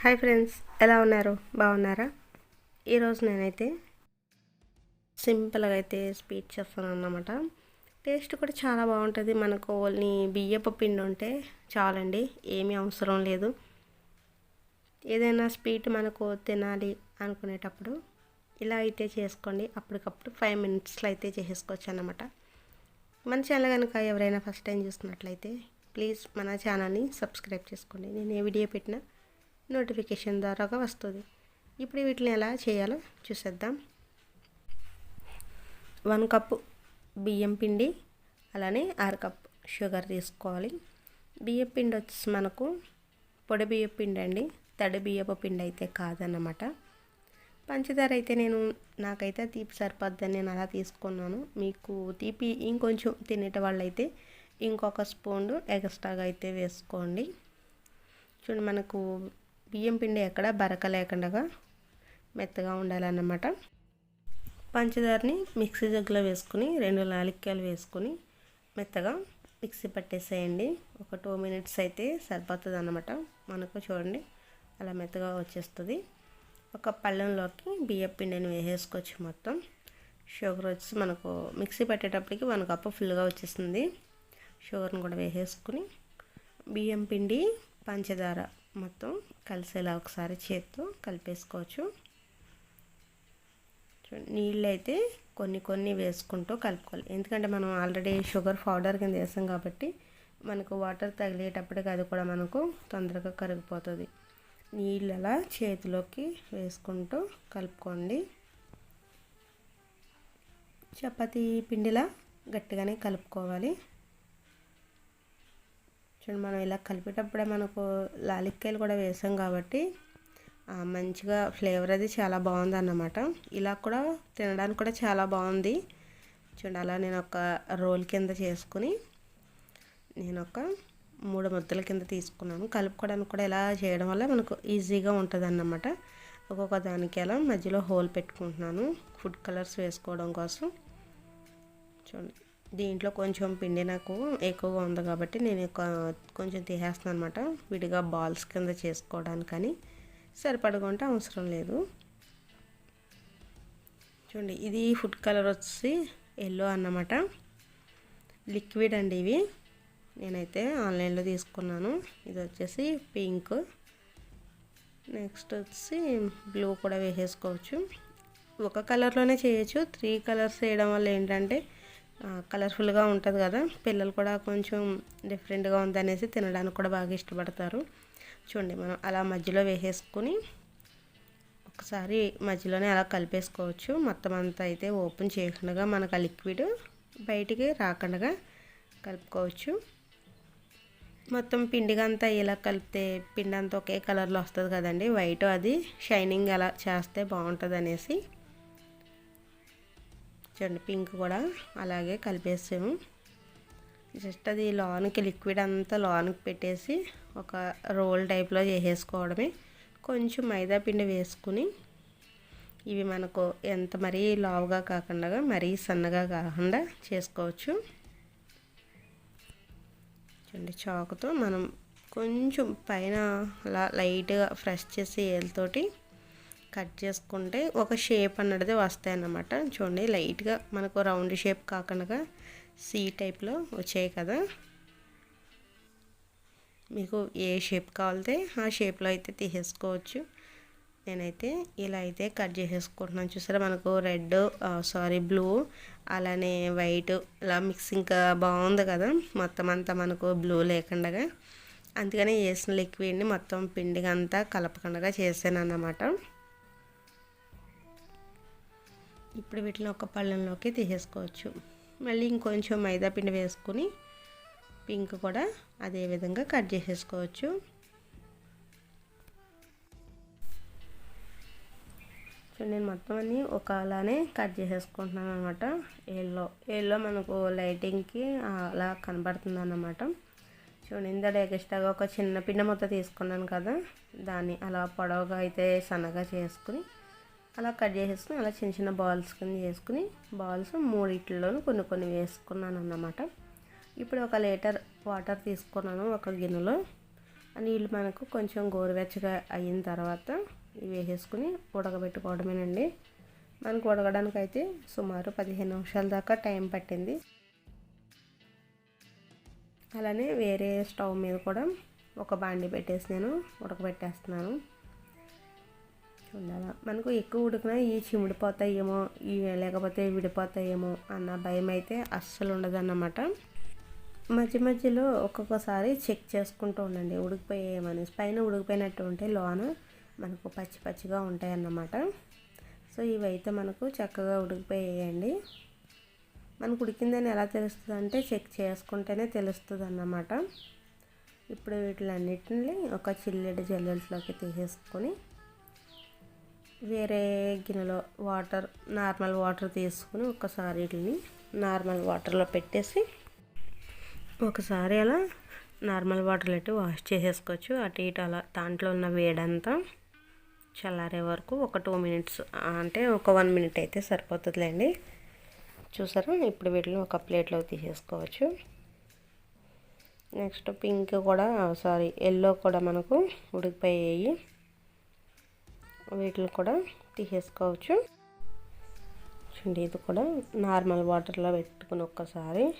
Hi friends ఎలా ఉన్నారు? బాగున్నారా? ఈరోజు నేనైతే సింపుల్గా అయితే స్వీట్ చేస్తాను అన్నమాట. టేస్ట్ కూడా చాలా బాగుంటుంది. మనకు ఓన్లీ బియ్యపు పిండి ఉంటే చాలండి ఏమీ అవసరం లేదు. ఏదైనా స్వీట్ మనకు తినాలి అనుకునేటప్పుడు ఇలా అయితే చేసుకోండి. అప్పటికప్పుడు ఫైవ్ మినిట్స్లో అయితే చేసుకోవచ్చు అన్నమాట. మన ఛానల్ కనుక ఎవరైనా ఫస్ట్ టైం చూస్తున్నట్లయితే ప్లీజ్ మన ఛానల్ని సబ్స్క్రైబ్ చేసుకోండి. నేను ఏ వీడియో పెట్టినా నోటిఫికేషన్ ద్వారాగా వస్తుంది. ఇప్పుడు వీటిని ఎలా చేయాలో చూసేద్దాం. వన్ కప్పు బియ్యం పిండి అలానే అర కప్ షుగర్ తీసుకోవాలి. బియ్యం పిండి వచ్చి మనకు పొడి బియ్యం పిండి అండి. తడి బియ్యపు పిండి అయితే కాదన్నమాట. పంచదార అయితే నేను నాకైతే తీపి సరిపోద్దని నేను అలా తీసుకున్నాను. మీకు తీపి ఇంకొంచెం తినేట వాళ్ళైతే ఇంకొక స్పూన్ ఎక్స్ట్రాగా అయితే వేసుకోండి. చూడండి మనకు బియ్యం పిండి ఎక్కడ బరక లేకుండా మెత్తగా ఉండాలన్నమాట. పంచదారని మిక్సీ జగ్గులో వేసుకుని రెండు నాలిక్యాలు వేసుకుని మెత్తగా మిక్సీ పట్టేసేయండి. ఒక టూ మినిట్స్ అయితే సరిపోతుంది అన్నమాట మనకు చూడండి అలా మెత్తగా వచ్చేస్తుంది. ఒక పళ్ళెంలోకి బియ్యం పిండిని వేసేసుకోవచ్చు మొత్తం. షుగర్ వచ్చి మనకు మిక్సీ పెట్టేటప్పటికి మనకు కప్పు ఫుల్గా వచ్చేస్తుంది. షుగర్ని కూడా వేసేసుకుని బియ్యం పిండి పంచదార మొత్తం కలిసేలా ఒకసారి చేత్తో కలిపేసుకోవచ్చు. నీళ్ళు అయితే కొన్ని కొన్ని వేసుకుంటూ కలుపుకోవాలి. ఎందుకంటే మనం ఆల్రెడీ షుగర్ పౌడర్ కింద వేసాం కాబట్టి మనకు వాటర్ తగిలేటప్పటికి అది కూడా మనకు తొందరగా కరిగిపోతుంది. నీళ్ళు అలా చేతిలోకి వేసుకుంటూ కలుపుకోండి. చపాతీ పిండిలా గట్టిగానే కలుపుకోవాలి. చూడండి మనం ఇలా కలిపేటప్పుడే మనకు లాలిక్కాయలు కూడా వేసాం కాబట్టి మంచిగా ఫ్లేవర్ అది చాలా బాగుంది అన్నమాట ఇలా కూడా తినడానికి కూడా చాలా బాగుంది. చూడండి అలా నేను ఒక రోల్ కింద చేసుకుని నేను ఒక మూడు ముద్దల కింద తీసుకున్నాను. కలుపుకోవడానికి కూడా ఇలా చేయడం వల్ల మనకు ఈజీగా ఉంటుంది అన్నమాట ఒక్కొక్క దానికి అలా మధ్యలో హోల్ పెట్టుకుంటున్నాను. ఫుడ్ కలర్స్ వేసుకోవడం కోసం. చూడండి. దీంట్లో కొంచెం పిండి నాకు ఎక్కువగా ఉంది కాబట్టి నేను కొంచెం తీసేస్తాను అనమాట విడిగా బాల్స్ కింద చేసుకోవడానికని. సరిపడకుంటే అవసరం లేదు. చూడండి ఇది ఫుడ్ కలర్ వచ్చి ఎల్లో అన్నమాట. లిక్విడ్ అండి ఇవి. నేనైతే ఆన్లైన్లో తీసుకున్నాను. ఇది వచ్చేసి పింక్. నెక్స్ట్ వచ్చి బ్లూ కూడా వేసేసుకోవచ్చు. ఒక కలర్లోనే చేయొచ్చు. త్రీ కలర్స్ వేయడం వల్ల ఏంటంటే కలర్ఫుల్గా ఉంటుంది కదా. పిల్లలు కూడా కొంచెం డిఫరెంట్గా ఉందనేసి తినడానికి కూడా బాగా ఇష్టపడతారు. చూడండి మనం అలా మధ్యలో వేసేసుకుని ఒకసారి మధ్యలోనే అలా కలిపేసుకోవచ్చు. మొత్తం అంతా అయితే ఓపెన్ చేయకుండా మనకు ఆ లిక్విడ్ బయటికి రాకుండా కలుపుకోవచ్చు. మొత్తం పిండిగా అంతా ఇలా కలిపితే పిండి అంతా ఒకే కలర్లో వస్తుంది కదండి. వైట్ అది. షైనింగ్ అలా చేస్తే బాగుంటుంది అనేసి చూడండి పింక్ కూడా అలాగే కలిపేసాము. జస్ట్ అది లోనికి లిక్విడ్ అంతా లోనికి పెట్టేసి ఒక రోల్ టైప్లో చేసేసుకోవడమే. కొంచెం మైదా పిండి వేసుకుని ఇవి మనకు ఎంత మరీ లావుగా కాకుండా మరీ సన్నగా కాకుండా చేసుకోవచ్చు. చూడండి చాకుతో మనం కొంచెం పైన అలా లైట్గా ఫ్రెష్ చేసి ఏళ్ళతోటి కట్ చేసుకుంటే ఒక షేప్ అన్నది వస్తాయి అన్నమాట చూడండి లైట్గా మనకు రౌండ్ షేప్ కాకుండా సీ టైప్లో వచ్చాయి కదా. మీకు ఏ షేప్ కావాలితే ఆ షేప్లో అయితే తీసేసుకోవచ్చు. నేనైతే ఇలా అయితే కట్ చేసేసుకుంటున్నాను. చూసారా మనకు రెడ్ సారీ బ్లూ అలానే వైట్ ఇలా మిక్సింగ్ బాగుంది కదా. మొత్తం అంతా మనకు బ్లూ లేకుండా అందుకని వేసిన లిక్విడ్ని మొత్తం పిండిగా అంతా కలపకుండా చేశాను అన్నమాట ఇప్పుడు వీటిని ఒక పళ్ళంలోకి తీసేసుకోవచ్చు. మళ్ళీ ఇంకొంచెం మైదా పిండి వేసుకుని పింక్ కూడా అదే విధంగా కట్ చేసేసుకోవచ్చు. సో నేను మొత్తం అన్నీ ఒక అలానే కట్ చేసేసుకుంటున్నాను అనమాట ఎల్లో ఎల్లో మనకు లైటింగ్కి అలా కనబడుతుంది అన్నమాట చూడండి ఇందడ ఎక్స్ట్రాగా ఒక చిన్న పిండి మొత్తం తీసుకున్నాను కదా దాన్ని అలా పొడవుగా అయితే సన్నగా చేసుకుని అలా కట్ చేసేసుకుని అలా చిన్న చిన్న బాల్స్ కింద చేసుకుని బాల్స్ మూడిట్లలోనూ కొన్ని కొన్ని వేసుకున్నాను అన్నమాట. ఇప్పుడు ఒక లీటర్ వాటర్ తీసుకున్నాను ఒక గిన్నెలో. ఆ నీళ్ళు మనకు కొంచెం గోరువెచ్చగా అయిన తర్వాత ఇవి వేసేసుకుని ఉడకబెట్టుకోవడమేనండి. మనకు ఉడకడానికి అయితే సుమారు పదిహేను నిమిషాల దాకా టైం పట్టింది. అలానే వేరే స్టవ్ మీద కూడా ఒక బాండి పెట్టేసి నేను ఉడకబెట్టేస్తున్నాను. ఉండాలి మనకు ఎక్కువ ఉడికినా ఈ చిమిడిపోతాయేమో ఈ లేకపోతే విడిపోతాయేమో అన్న భయం అయితే అస్సలు ఉండదన్నమాట. మధ్య మధ్యలో ఒక్కొక్కసారి చెక్ చేసుకుంటూ ఉండండి ఉడికిపోయేమని పైన ఉడికిపోయినట్టు ఉంటే లోన మనకు పచ్చి పచ్చిగా ఉంటాయన్నమాట. సో ఇవైతే మనకు చక్కగా ఉడికిపోయేయండి. మనకు ఉడికిందని ఎలా తెలుస్తుంది అంటే చెక్ చేసుకుంటేనే తెలుస్తుంది అన్నమాట ఇప్పుడు వీటిలన్నిటిని ఒక చిల్లెడు జల్లెట్లోకి తీసేసుకొని వేరే గిన్నెలో వాటర్ నార్మల్ వాటర్ తీసుకుని ఒకసారి వీటిని నార్మల్ వాటర్లో పెట్టేసి ఒకసారి అలా నార్మల్ వాటర్లో పెట్టి వాష్ చేసేసుకోవచ్చు. అటు ఇటు అలా దాంట్లో ఉన్న వేడంతా చల్లారే వరకు ఒక టూ మినిట్స్ అంటే ఒక వన్ మినిట్ అయితే సరిపోతుందిలేండి. చూసారా? ఇప్పుడు వీటిని ఒక ప్లేట్లో తీసేసుకోవచ్చు. నెక్స్ట్ పింక్ కూడా సారీ ఎల్లో కూడా మనకు ఉడికిపోయాయి. వీటిని కూడా తీసేసుకోవచ్చు. చూడండి ఇది కూడా నార్మల్ వాటర్లో పెట్టుకుని ఒక్కసారి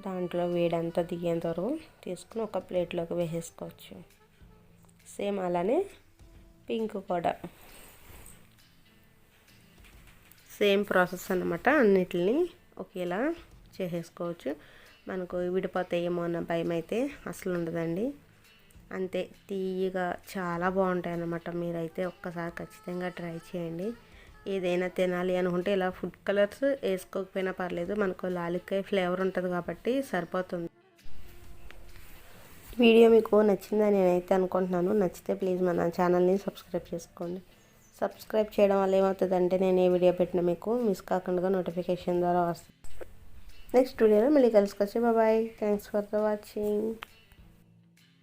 దాంట్లో వేడంతా దిగేంత వరకు తీసుకుని ఒక ప్లేట్లోకి వేసేసుకోవచ్చు. సేమ్ అలానే పింక్ కూడా. సేమ్ ప్రాసెస్ అనమాట అన్నిటిని ఒకేలా చేసేసుకోవచ్చు. మనకు విడిపోతాయేమో అన్న భయం అయితే అసలు ఉండదండి. అంతే. తీయగా చాలా బాగుంటాయి అన్నమాట మీరైతే ఒక్కసారి ఖచ్చితంగా ట్రై చేయండి. ఏదైనా తినాలి అనుకుంటే ఇలా ఫుడ్ కలర్స్ వేసుకోకపోయినా పర్లేదు. మనకు లాలికాయ ఫ్లేవర్ ఉంటుంది కాబట్టి సరిపోతుంది. వీడియో మీకు నచ్చిందని నేనైతే అనుకుంటున్నాను. నచ్చితే ప్లీజ్ మన ఛానల్ని సబ్స్క్రైబ్ చేసుకోండి. సబ్స్క్రైబ్ చేయడం వల్ల ఏమవుతుందంటే నేను ఏ వీడియో పెట్టినా మీకు మిస్ కాకుండా నోటిఫికేషన్ ద్వారా వస్తుంది. నెక్స్ట్ వీడియోలో మళ్ళీ కలుసుకొచ్చి bye. Thanks for the watching.